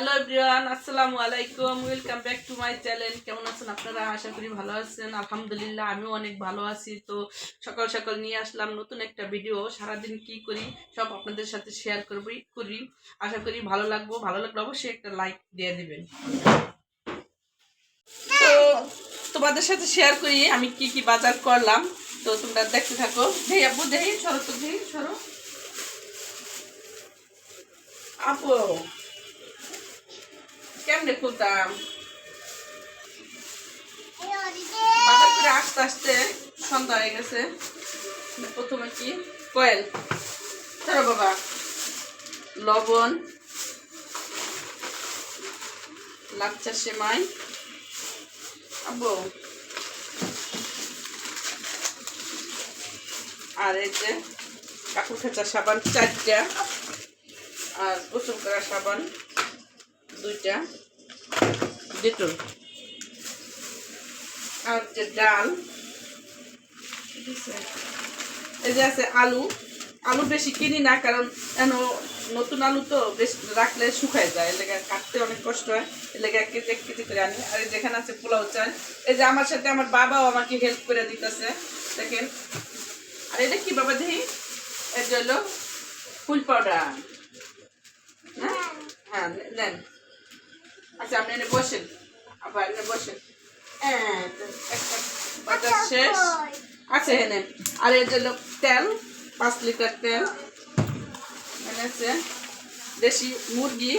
Hello everyone আসসালামু আলাইকুম welcome back to my channel কেমন আছেন আপনারা? আশা করি ভালো আছেন। আলহামদুলিল্লাহ, আমিও অনেক ভালো আছি। তো সকাল সকাল নিয়ে আসলাম নতুন একটা ভিডিও সারাদিন কি করি সব আপনাদের সাথে শেয়ার করবি করি। আশা করি ভালো লাগবো। ভালো লাগলে অবশ্যই একটা লাইক দিয়ে দিবেন। তো তোমাদের সাথে শেয়ার করি আমি কি কি বাজার করলাম। তো তোমরা দেখতে থাকো। দেই আব্বু, দেই, সরো তো, দেই, সরো। আপু কেমনে খুলতাম? বাজার করে আসতে আসতে সন্ধ্যা হয়ে গেছে। প্রথমে কি? কয়েল। ধরো বাবা। লবণ। লাচ্চা সেমাই। আব্বু আর এই যে কাপড় খেঁচা সাবান চারটা, আর গোসল করা সাবান দুইটা। ডেটল আর যে ডাল, এই যে আছে আলু আলু বেশি কিনি না, কারণ কেন নতুন আলু তো বেশ রাখলে শুকায় যায় এলাকা কাটতে অনেক কষ্ট হয় এলাকা এক কেজি করে আনি। আর যেখানে আছে পোলাও চাল, এই যে আমার সাথে আমার বাবাও আমাকে হেল্প করে দিতেছে, দেখেন। আর এটা কি বাবা দেখি এর জন্য ফুল পাউডার। হ্যাঁ? হ্যাঁ নেন। আচ্ছা আপনি এনে বসেন। আবার এনে বসেন। হ্যাঁ, একটা বাজার শেষ। আচ্ছা এনে। আর এর জন্য তেল পাঁচ লিটার তেল। এনেছে দেশি মুরগি।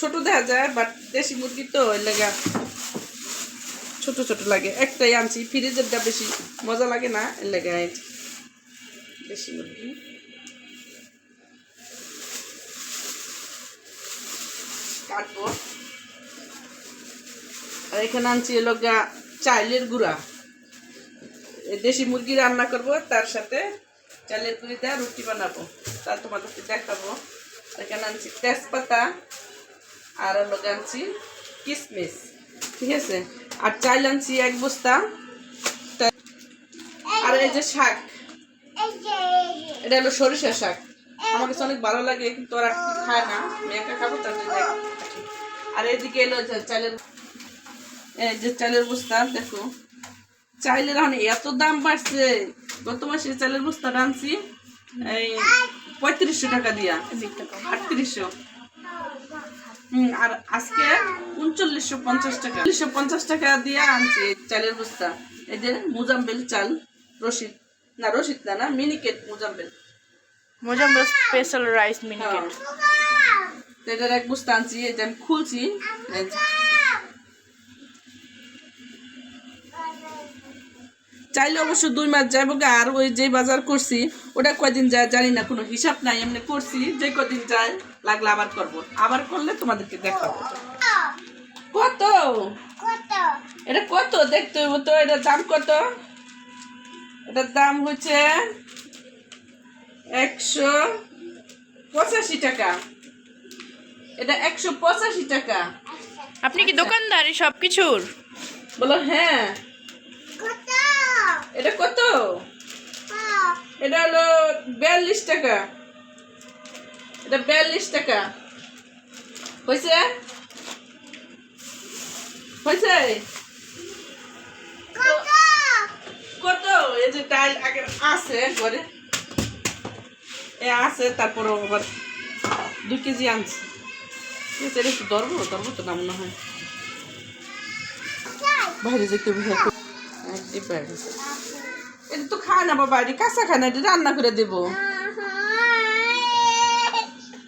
ছোট দেখা যায় বাট দেশি মুরগি তো লেগা ছোট ছোট লাগে। একটাই আনছি ফ্রিজেরটা বেশি মজা লাগে না এর লেগে আনছি। দেশি মুরগি। কাটবো। আর এখানে আনছি এলো গা চাইলের গুঁড়া। দেশি মুরগি রান্না করব, তার সাথে চালের গুঁড়ি রুটি বানাবো। তা তোমাদেরকে দেখাবো। এখানে আনছি তেজপাতা আর হলো আনছি কিশমিশ ঠিক আছে? আর চাইল আনছি এক বস্তা। আর এই যে শাক, এটা হলো সরিষা শাক। আমার কাছে অনেক ভালো লাগে, কিন্তু ওরা খায় না। আমি একা খাব, তার জন্য আর এদিকে এলো চালের এই যে চালের বস্তা দেখো। চাইলের এখন এত দাম বাড়ছে। গত মাসে চালের বস্তা আনছি এই পঁয়ত্রিশশো টাকা দিয়া। আটত্রিশশো। হুম আর আজকে উনচল্লিশশো পঞ্চাশ টাকা। উনচল্লিশশো পঞ্চাশ টাকা দিয়ে আনছি চালের বস্তা। এই যে মুজাম্বেল চাল রশিদ। না রশিদ না না মিনিকেট মুজাম্বেল মোজাম্বো স্পেশাল রাইস। মিনিকেট এটার এক বস্তা আনছি এটা আমি খুলছি। চাইলে অবশ্য দুই মাস যাইব গা আর ওই যে বাজার করছি ওটা কয়দিন যায় জানি না কোনো হিসাব নাই এমনি করছি যে কদিন যায় লাগলে আবার করব। আবার করলে তোমাদেরকে দেখাবো। কত? এটা কত? দেখতে হইব তো এটার দাম কত? এটার দাম হচ্ছে একশো পঁচাশি টাকা। এটা একশো পঁচাশি টাকা। আপনি কি দোকানদার সব কিছুর? বলো হ্যাঁ। এটা কত? এটা হলো বিয়াল্লিশ টাকা। এটা বিয়াল্লিশ টাকা। হয়েছে হয়েছে কত? এই যে টাইল আগে আছে ঘরে এ আছে তারপরে আবার দু কেজি আনছে। এটা একটু ধরবো ধরবো তো না মনে হয় বাইরে যেতে বুঝে এটা তো খায় না বাবা এটা কাঁচা খায় না, এটা রান্না করে দেবো।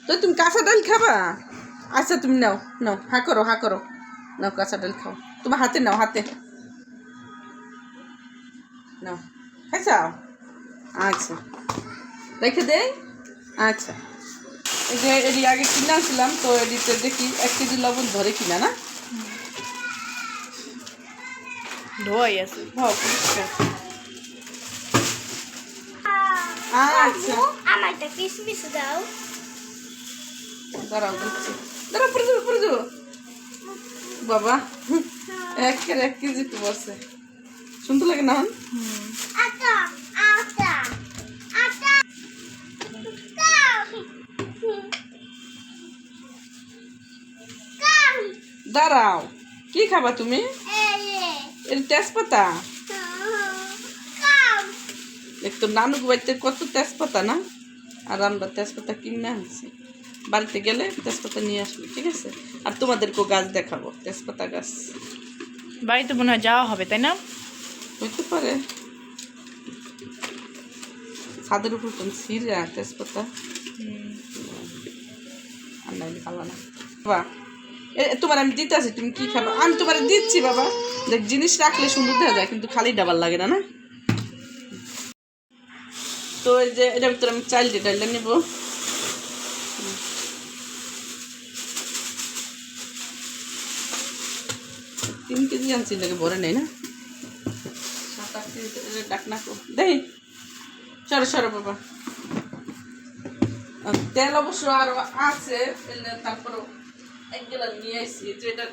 তো তুমি কাঁচা ডাল খাবা? আচ্ছা তুমি নাও নাও, হা করো হা করো। নাও, কাঁচা ডাল খাও। তোমার হাতে নাও হাতে। নাও খাইছাও আচ্ছা। রেখে দে আচ্ছা। এই যে এটি আগে কিনে আনছিলাম, তো এটিতে দেখি এক কেজি লবণ ধরে কিনা, না? ধোয়াই আছে হ্যাঁ পরিষ্কার। আচ্ছা আমার একটা কিসমিস দাও দাঁড়াও দিচ্ছি দাঁড়াও পরে যাব পরে যাব বাবা এক কেজি এক কেজি তো বসে শুনতে লাগে না দাঁড়াও কি খাবা তুমি এর তেজপাতা. দেখতো নানুক বাড়িতে কত তেজপাতা না আর আমরা তেজপাতা কিনে আনছি বাড়িতে গেলে তেজপাতা নিয়ে আসব ঠিক আছে আর তোমাদেরকেও গাছ দেখাবো তেজপাতা গাছ বাড়িতে মনে হয় যাওয়া হবে তাই না হইতে পারে ছাদের উপর তুমি ছিঁড়ে তেজপাতা আর নাইলে খাবা না তোমার আমি দিতে আছি তুমি কি খাবা? আমি তোমার দিচ্ছি, বাবা। দেখ, জিনিস রাখলে সুন্দর দেখা যায়, কিন্তু খালি ডাবার লাগে না না? তো এই যে, এটার ভিতরে আমি চাল দিয়ে ডাইলে নেব। তিন কেজি আনছি লাগে ভরে নেই, না? সাত, আট সরো সরো, বাবা। তেল অবশ্য আরও আছে তারপরও নিয়ে আসছি যেটা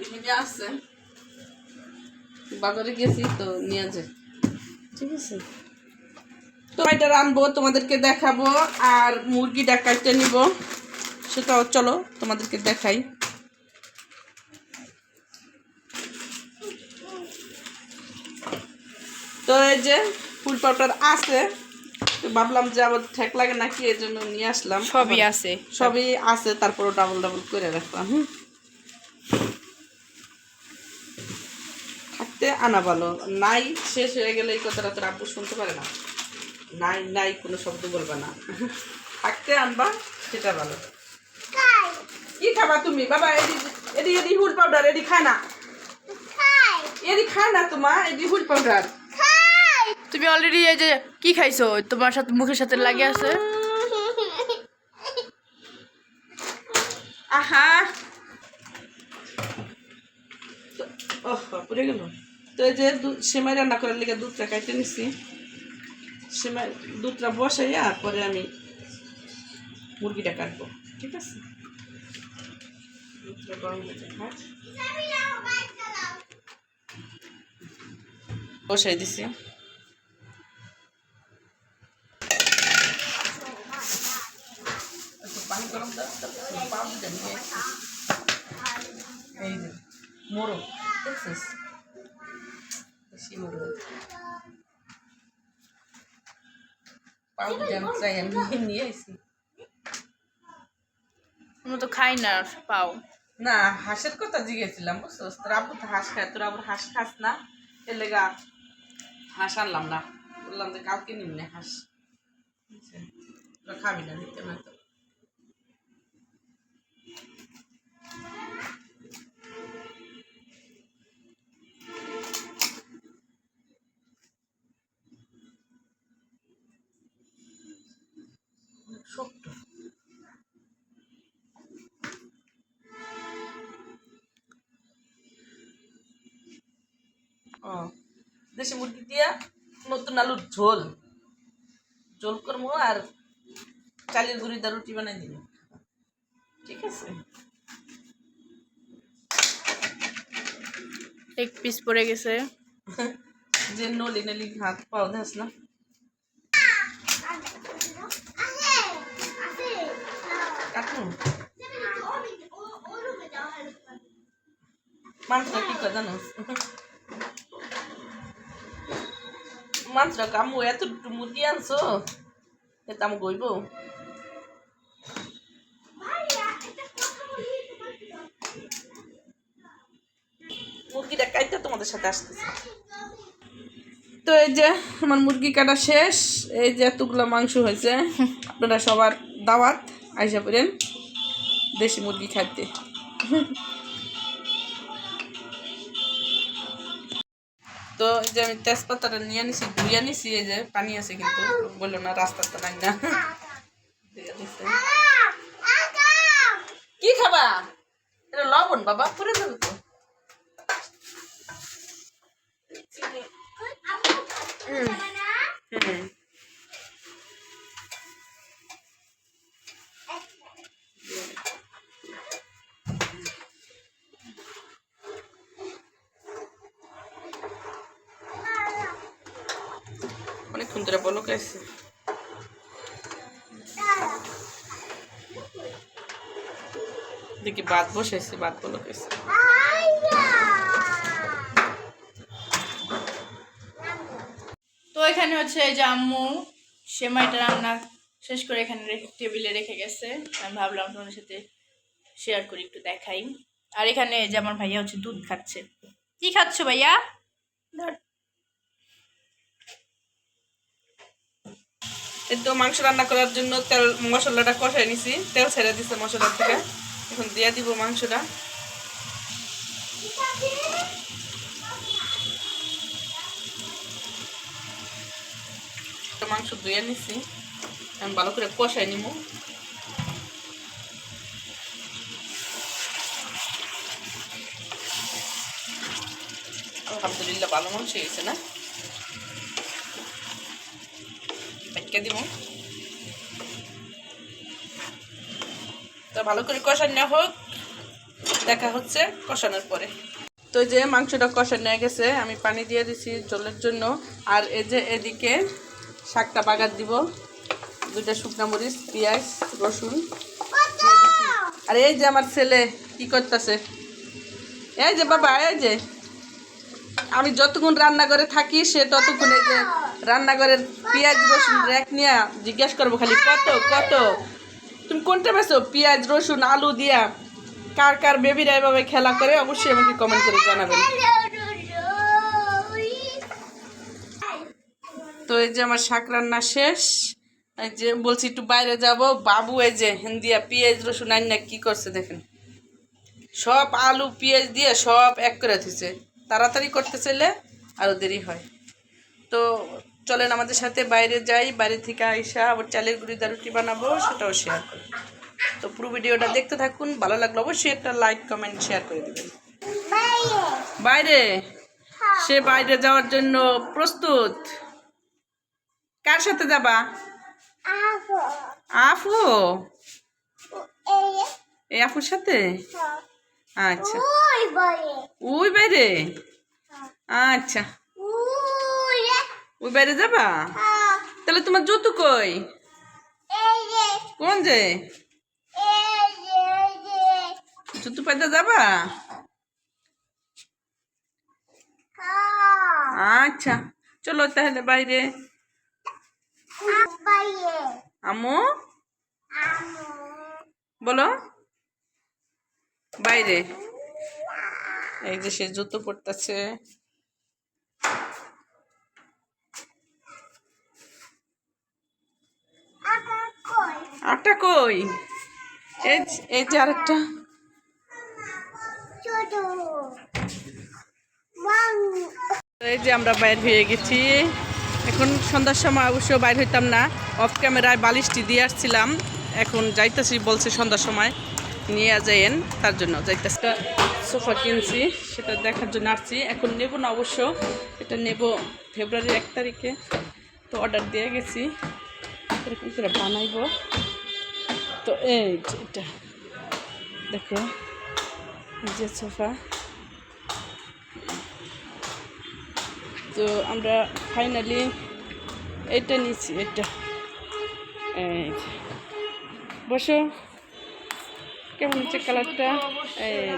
বাজারে গেছি তো নিয়ে ঠিক আছে। তো এটা রানবো তোমাদেরকে দেখাবো আর মুরগিটা কাটতে নিব। সেটাও চলো তোমাদেরকে দেখাই। তো এই যে ফুল পাউডার আছে তো ভাবলাম যে আবার ঠেক লাগে নাকি এই জন্য নিয়ে আসলাম। সবই আছে। সবই আছে তারপরে ডাবল ডাবল করে রাখলাম। হুম থাকতে আনা ভালো। নাই শেষ হয়ে গেলে এই কথাটা তোর আব্বু শুনতে পারে না। নাই নাই কোনো শব্দ বলবে না। থাকতে আনবা সেটা ভালো। কি খাবা তুমি? বাবা এডি এডি এডি হুল পাউডার এডি খায় না. এডি খায় না তোমা এডি হুল পাউডার। তুমি অলরেডি এই যে কি খাইছো? তোমার সাথে মুখের সাথে লাগে আছে? পুড়ে গেল। তো এই যে সেমাই রান্না করার লিগে দুধটা কাটতে নিছি। সেমাই, দুধটা বসাই আর পরে আমি মুরগিটা কাটবো। ঠিক আছে? দুধটা গরম হ্যাঁ? বসাই দিছি একটু পানি গরম দাও তারপর পাউডারটা দিয়ে এই যে মোরগ দেখছিস দেশি মোরগ আমি নিয়ে আসি। আমরা তো খাই না পাও। না হাঁসের কথা জিজ্ঞেছিলাম বুঝছ? তোর আব্বু তো হাঁস খায় তোর আবার হাঁস খাস না? এর লেগা হাঁস আনলাম না। বললাম যে কালকে নিমনে হাঁস। তোরা খাবি না নিতে না দেশি মুরগি দিয়া নতুন আলুর ঝোল। ঝোল করব আর চালের গুঁড়ি দা রুটি বানাই দিব। ঠিক আছে? এক পিস পড়ে গেছে। যে নলি নলি হাত পাও দেস না। কাটুন মাংসটা কি করে জানো? মাংসটা কামু এত মুরগি আনছো? এটা আমি গইব মুরগিটা কাইতে তোমাদের সাথে আসতেছে। তো এই যে আমার মুরগি কাটা শেষ এই যে এতগুলো মাংস হয়েছে আপনারা সবার দাওয়াত আইসা পড়েন দেশি মুরগি খাইতে। তো এই যে আমি তেজপাতাটা নিয়ে আনিছি ধুই আনিছি এই যে পানি আছে কিন্তু বলল না রাস্তাটা নাই না। কি খাবা? এটা লবণ বাবা পুরে দেবো বাদ বসেছে বাদ বলো তো এখানে হচ্ছে এই যে আম্মু সেমাইটা রান্না শেষ করে এখানে টেবিলে রেখে গেছে। আমি ভাবলাম তোমাদের সাথে শেয়ার করি, একটু দেখাই। আর এখানে যে আমার ভাইয়া হচ্ছে দুধ খাচ্ছে। কি খাচ্ছ ভাইয়া? ধর। তো মাংস রান্না করার জন্য তেল মশলাটা কষাই নিছি। তেল ছেড়ে দিছে মশলার থেকে। এখন দিয়ে দিব মাংসটা। মাংস ধুয়ে নিছি। আমি ভালো করে কষাই নিব। আলহামদুলিল্লাহ ভালো মাংস হয়েছে না? দিব। তো ভালো করে কষানো হোক। দেখা হচ্ছে কষানোর পরে। তো যে মাংসটা কষা হয়ে গেছে, আমি পানি দিয়ে দিছি জলের জন্য। আর এই যে এদিকে শাকটা বাগার দিব। দুইটা শুকনো মরিচ, পেঁয়াজ, রসুন আর এই যে আমার ছেলে কি করতেছে? এই যে বাবা, এই যে। আমি যতক্ষণ রান্নাঘরে থাকি, সে ততক্ষণ এই যে রান্নাঘরের পেঁয়াজ, রসুন, র্যাক নিয়ে জিজ্ঞেস করব খালি, কত কত? তুমি কোনটা বেছো পেঁয়াজ, রসুন, আলু দিয়া? কার কার বেবিরা এভাবে খেলা করে? অবশ্যই আমাকে কমেন্ট করে জানাবেন। তো এই যে আমার শাক রান্না শেষ। এই যে বলছি একটু বাইরে যাব। বাবু এই যে হিন্দিয়া পেঁয়াজ, রসুন আইনা কি করছে দেখেন। সব আলু, পেঁয়াজ দিয়ে সব এক করে দিছে তাড়াতাড়ি করতে চাইলে আরও দেরি হয়। তো চলেন আমাদের সাথে বাইরে যাই বাইরে থেকে আইসা আবার চালের গুঁড়ি দা রুটি বানাবো সেটাও শেয়ার করি। তো পুরো ভিডিওটা দেখতে থাকুন ভালো লাগল অবশ্যই একটা লাইক কমেন্ট শেয়ার করে দেবেন। বাইরে? সে বাইরে যাওয়ার জন্য প্রস্তুত? কার সাথে যাবা? আফু। এই আফুর সাথে? আচ্ছা। ওই বাইরে? আচ্ছা। ওই বাইরে যাবা? তাহলে তোমার জুতো কই? কোন যে? জুতো পাইতে যাবা? আচ্ছা চলো তাহলে বাইরে। আমু বলো। বাইরে। এই যে সে জুতো পরতেছে। আটটা কই? এই যে আরেকটা। এই যে আমরা বাইর হয়ে গেছি। এখন সন্ধ্যার সময় অবশ্য বাইর হইতাম না। অফ ক্যামেরায় বালিশটি দিয়ে আসছিলাম। এখন যাইতেছি বলছে সন্ধ্যার সময়। নিয়ে যাইয়েন তার জন্য যাইতেছি। সোফা কিনছি সেটা দেখার জন্য আসছি। এখন নেব না অবশ্য। এটা নেব ফেব্রুয়ারির এক তারিখে। তো অর্ডার দিয়ে গেছি। এরকম করে বানাইব। তো এই এটা দেখো এই যে সোফা। তো আমরা ফাইনালি এটা নিচ্ছি এটা। এই। বসো। কেমন হচ্ছে কালারটা এই।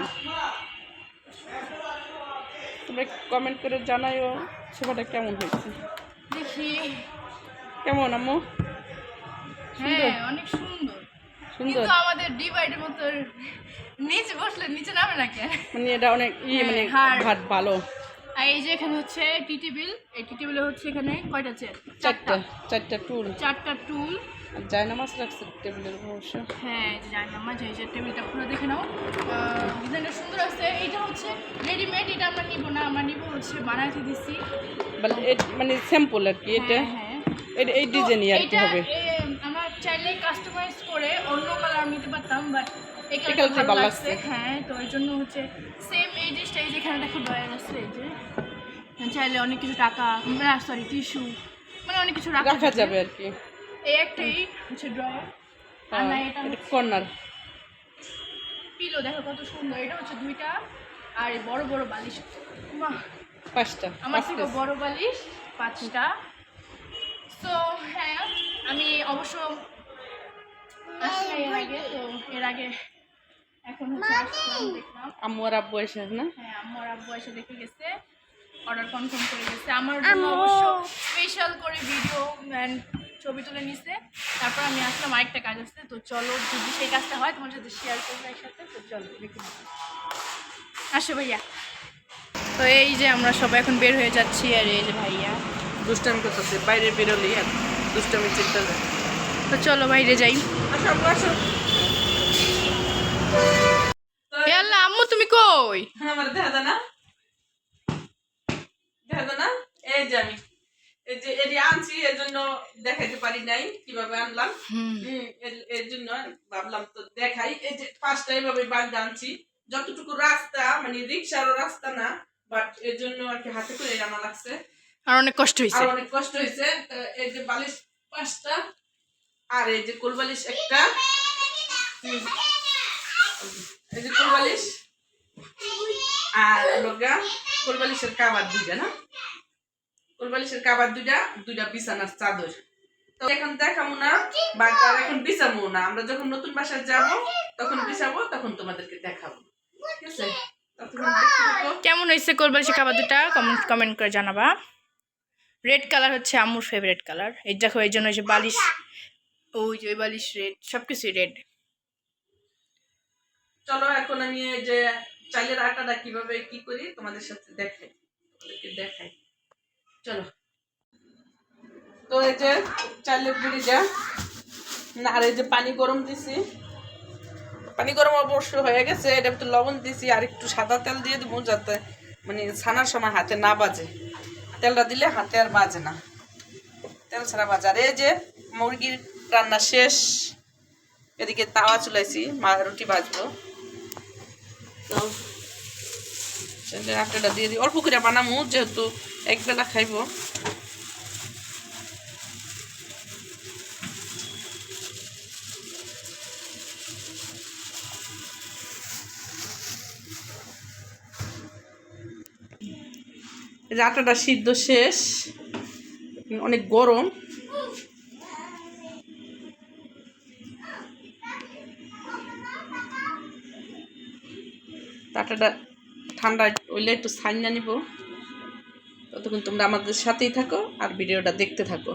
তোমরা কমেন্ট করে জানাইও সোফাটা কেমন হয়েছে। দেখি। কেমন আম্মু? হ্যাঁ অনেক সুন্দর। সুন্দর। কিন্তু আমাদের ডিভাইডের মতো নিচে বসলে নিচে নামে না কেন? মানে এটা অনেক মানে হ্যাঁ, ভাত ভালো। আর এই যে এখানে হচ্ছে টি টেবিল এই টি টেবিলে হচ্ছে এখানে কয়টা চেয়ার চারটা চারটা। টুল চারটা টুল জায়নামাজ রাখছে টেবিলের উপর অবশ্য। হ্যাঁ মাঝে এই যে টেবিলটা পুরো দেখে নাও। ডিজাইনটা সুন্দর আছে এইটা হচ্ছে রেডিমেড এটা আমরা নিব না আমরা নিব হচ্ছে বানাইতে দিছি। মানে মানে স্যাম্পল আর কি এটা হ্যাঁ। হ্যাঁ এই ডিজাইনই আর কি হবে। চাইলে কাস্টমাইজ করে অন্য কালার নিতে পারতাম বাট এই কালারটা ভালো লাগছে। হ্যাঁ তো এর জন্য হচ্ছে সেম এই জিনিসটা এই যেখানে দেখো ডয়ার আছে এই যে চাইলে অনেক কিছু টাকা না সরি টিস্যু মানে অনেক কিছু রাখা রাখা যাবে। আর কি। এই একটাই হচ্ছে ড্রয়ার আর না এটা কর্নার পিলো দেখো কত সুন্দর এটা হচ্ছে দুইটা আর বড় বড় বালিশ। বাহ! পাঁচটা আমার থেকে। বড় বালিশ পাঁচটা। তো হ্যাঁ আমি অবশ্য আসছি এর আগে তো এর আগে এখন আম্মু আর আব্বু এসে না? হ্যাঁ আমার আব্বু এসে দেখে গেছে অর্ডার কনফার্ম করে গেছে। আমার জন্য অবশ্য স্পেশাল করে ভিডিও অ্যান্ড ছবি তুলে নিছে। তারপর আমি আসলাম আরেকটা কাজ আছে তো চলো যদি সেই কাজটা হয় তোমার সাথে শেয়ার করব একসাথে তো চলো দেখে। আসো ভাইয়া। তো এই যে আমরা সবাই এখন বের হয়ে যাচ্ছি আর এই যে ভাইয়া। দুষ্টামি করতেছে বাইরে আর দুষ্টামি চিন্তা যায়। তো চলো বাইরে যাই। আম্মু আল্লাহ আম্মু তুমি কই? আমার দেখা না? দেখা না? এই যে আমি। এই যে এটি আনছি এর জন্য দেখাইতে পারি নাই কীভাবে আনলাম। এর- জন্য ভাবলাম তো দেখাই। এই যে পাঁচটা এইভাবে বাগদা আনছি। যতটুকু রাস্তা মানে রিক্সারও রাস্তা না বাট এর জন্য আর কি হাতে করে আনা লাগছে। আর অনেক কষ্ট হয়েছে আর অনেক কষ্ট হয়েছে এই যে বালিশ পাঁচটা আর এই যে কোল বালিশ একটা। এই যে কোল বালিশ। আর লগা কোল বালিশের কাবার দুইটা না? কোল বালিশের কাবার দুইটা দুইটা বিছানার চাদর। তো এখন দেখাবো না বা তার এখন বিছাবো না। আমরা যখন নতুন বাসায় যাব তখন বিছাবো তখন তোমাদেরকে দেখাবো। ঠিক আছে? কেমন হয়েছে কোলবালিশের খাবার দুটা কমেন্ট কমেন্ট করে জানাবা। রেড কালার হচ্ছে আম্মুর ফেভারিট কালার এই দেখো, এই জন্য যে বালিশ, ওই যে বালিশ রেড সব কিছুই রেড চলো এখন আমি যে চালের আটাটা কীভাবে কি করি তোমাদের সাথে দেখাই দেখাই। চলো। তো এই যে চালের না আর এই যে পানি গরম দিছি। পানি গরম অবশ্য হয়ে গেছে, এটা একটু লবণ দিছি, আর একটু সাদা তেল দিয়ে দেবো যাতে মানে ছানার সময় হাতে না বাজে। তেলটা দিলে হাতে আর বাজে না। তেল ছাড়া বাজার এই যে মুরগির রান্না শেষ, এদিকে তাওয়া চুলাইছি, মা রুটি বাজবো তো আটাটা দিয়ে দিই অল্প করে বানামু, যেহেতু একবেলা খাইবো। আটাটা সিদ্ধ শেষ। অনেক গরম। আটাটা ঠান্ডা হইলে একটু ছাইনা নিব। ততক্ষণ তোমরা আমাদের সাথেই থাকো আর ভিডিওটা দেখতে থাকো।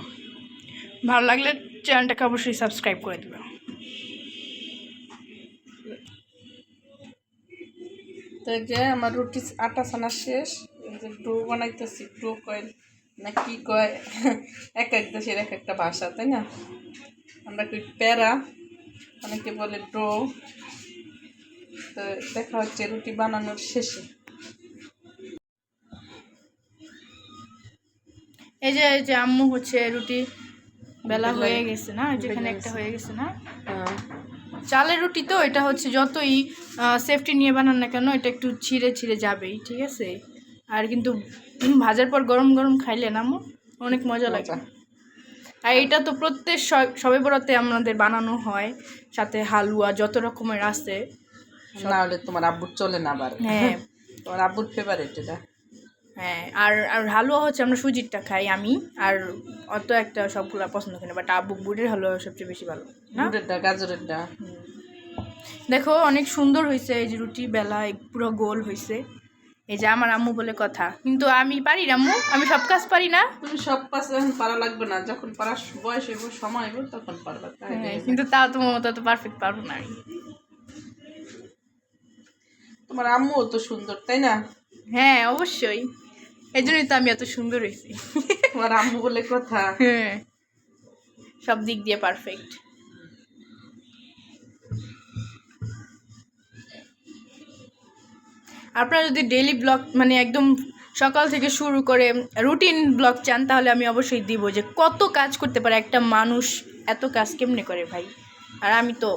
ভালো লাগলে চ্যানেলটাকে অবশ্যই সাবস্ক্রাইব করে দেবে। তো এই যে আমার রুটি আটা ছানা শেষ। যে ডো বানাইতেছি ডো কয় না কি কয় এক এক দেশের এক একটা ভাষা তাই না? আমরা কই প্যারা অনেকে বলে ডো তো দেখা হচ্ছে রুটি বানানোর শেষে। এই যে এই যে আম্মু হচ্ছে রুটি বেলা বেলা- হয়ে গেছে না? যেখানে একটা হয়ে গেছে না? হ্যাঁ। চালের রুটি তো এটা হচ্ছে যতই সেফটি নিয়ে বানান না কেন এটা একটু ছিঁড়ে ছিঁড়ে যাবেই ঠিক আছে? আর কিন্তু ভাজার পর গরম গরম খাইলে না অনেক মজা লাগে। আর এটা তো প্রত্যেক সবে বরাতে আমাদের বানানো হয়। সাথে হালুয়া যত রকমের আছে। না হলে তোমার আব্বুর চলে না আবার। হ্যাঁ। তোমার আব্বুর ফেভারিট এটা। হ্যাঁ আর আর হালুয়া হচ্ছে আমরা সুজিরটা খাই আমি। আর অত একটা সবগুলো পছন্দ করি না বাট আব্বু বুড়ির হালুয়া সবচেয়ে বেশি ভালো না? গুড়েরটা গাজরেরটা। দেখো অনেক সুন্দর হয়েছে এই যে রুটি বেলা পুরো গোল হয়েছে এই যে আমার আম্মু বলে কথা। কিন্তু আমি পারি না আম্মু আমি সব কাজ পারি না। তুমি সব কাজ এখন পারা লাগবে না যখন পারার বয়স হইব সময় হইব তখন পারবা হ্যাঁ, কিন্তু তাও তোমার মতো তো পারফেক্ট পারব না আমি। তোমার আম্মুও তো সুন্দর তাই না? হ্যাঁ অবশ্যই। এই জন্যই তো আমি এত সুন্দর হয়েছি। তোমার আম্মু বলে কথা। হ্যাঁ সব দিক দিয়ে পারফেক্ট আপনারা যদি ডেইলি ব্লগ মানে একদম সকাল থেকে শুরু করে রুটিন ব্লগ চান তাহলে আমি অবশ্যই দিব যে কত কাজ করতে পারে একটা মানুষ এত কাজ কেমনে করে ভাই? আর আমি তো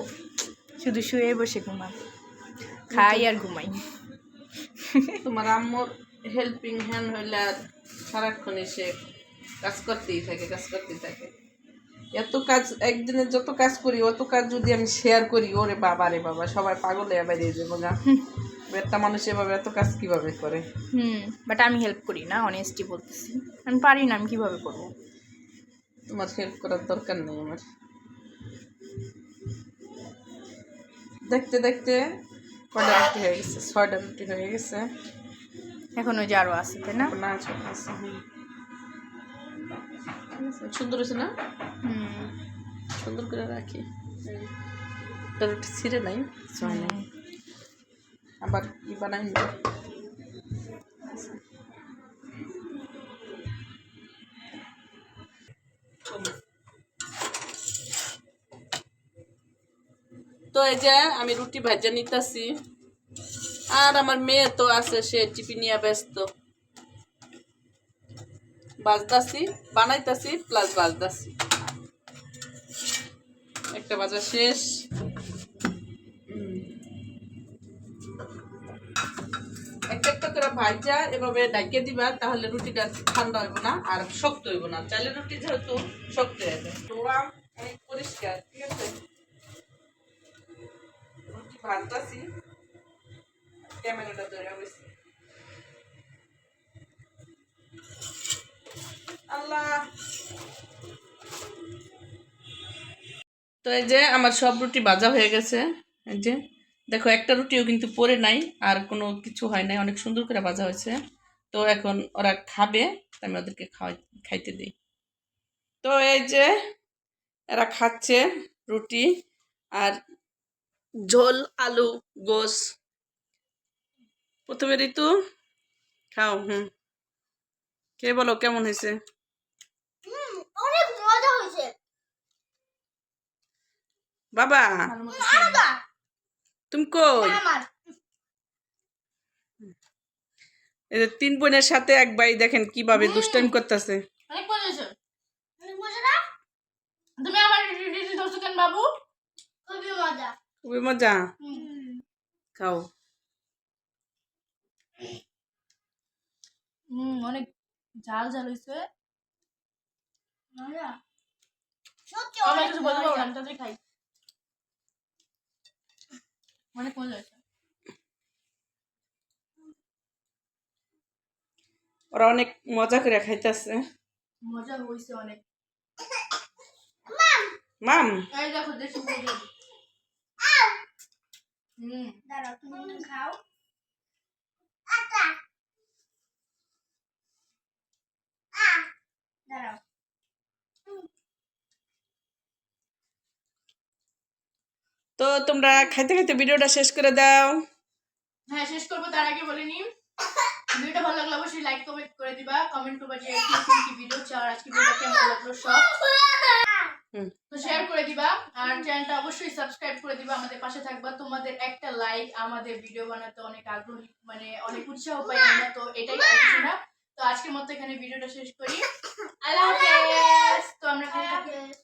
শুধু শুয়ে বসে ঘুমাই খাই আর ঘুমাই। তোমার আম্মুর হেল্পিং হ্যান্ড হইলে আর সারাক্ষণ এসে কাজ করতেই থাকে কাজ করতেই থাকে। এত কাজ একদিনে যত কাজ করি অত কাজ যদি আমি শেয়ার করি ওরে বাবা রে বাবা সবাই পাগলে আবার বেরিয়ে যাব না। একটা মানুষ এভাবে এত কাজ কীভাবে করে? হুম বাট আমি হেল্প করি না অনেস্টি বলতেছি। আমি পারি না আমি কীভাবে করব? তোমার হেল্প করার দরকার নেই আমার। দেখতে দেখতে কয়টা রুটি হয়ে গেছে? ছয়টা রুটি হয়ে গেছে। এখন ওই যে আরও আছে তাই না? না আছে আছে, সুন্দর হয়েছে না? হুম। সুন্দর করে রাখি। রুটি ছিঁড়ে নাই? কিছু হয় নাই আবার ই বানাই। তো এই যে আমি রুটি ভাজা নিতেছি। আর আমার মেয়ে তো আছে, সে টিপি নিয়ে ব্যস্ত। বাজতাছি, বানাইতাছি প্লাস বাজতাছি। একটা বাজা শেষ। করে ভাজা এভাবে ডাকিয়ে দিবা, তাহলে রুটিটা ঠান্ডা হইব না আর শক্ত হইব না। চালের রুটি যেহেতু শক্ত হয়ে যাবে পরিষ্কার, ঠিক আছে? রুটি ভাজতাছি। ক্যামেরাটা ধরে আল্লাহ! তো এই যে আমার সব রুটি ভাজা হয়ে গেছে। এই যে দেখো একটা রুটিও কিন্তু পরে নাই আর কোনো কিছু হয় নাই অনেক সুন্দর করে ভাজা হয়েছে। তো এখন ওরা খাবে আমি ওদেরকে খাওয়াই খাইতে দিই। তো এই যে এরা খাচ্ছে রুটি আর ঝোল আলু গোস প্রথমে ঋতু খাও হুম। কে বলো কেমন হয়েছে? বাবা! তুমি কই? তিন বোনের সাথে এক ভাই দেখেন কীভাবে দুষ্টাইম করতেছে। তুমি আবার ধরছো কেন বাবু? খুবই মজা। খুবই মজা? খাও। হুম অনেক ঝাল ঝাল হয়েছে মজা। সত্যি অনেক কিছু বলতে পারব না মজা আমি তাড়াতাড়ি খাই। অনেক মজা হয়েছে ওরা অনেক মজা করে খাইতেছে। মজা হইছে অনেক। মাম। এই দেখো দেশি হুম। দাঁড়াও তুমি খাও আচ্ছা আহ দাঁড়াও তো তোমরা খাইতে খাইতে ভিডিওটা শেষ করে দাও। হ্যাঁ শেষ করব তার আগে বলে নিই। ভিডিওটা ভালো লাগলে অবশ্যই লাইক কমেন্ট করে দিবা কমেন্ট করবা যে কি ভিডিও চাও আর আজকে ভিডিও কেমন লাগল সব। তো শেয়ার করে দিবা আর চ্যানেলটা অবশ্যই সাবস্ক্রাইব করে দিবা আমাদের পাশে থাকবা। তোমাদের একটা লাইক আমাদের ভিডিও বানাতে অনেক আগ্রহী মানে অনেক উৎসাহ পাই আমরা তো এটাই কিছু না। তো আজকের মতো এখানে ভিডিওটা শেষ করি। আল্লাহ হাফেজ।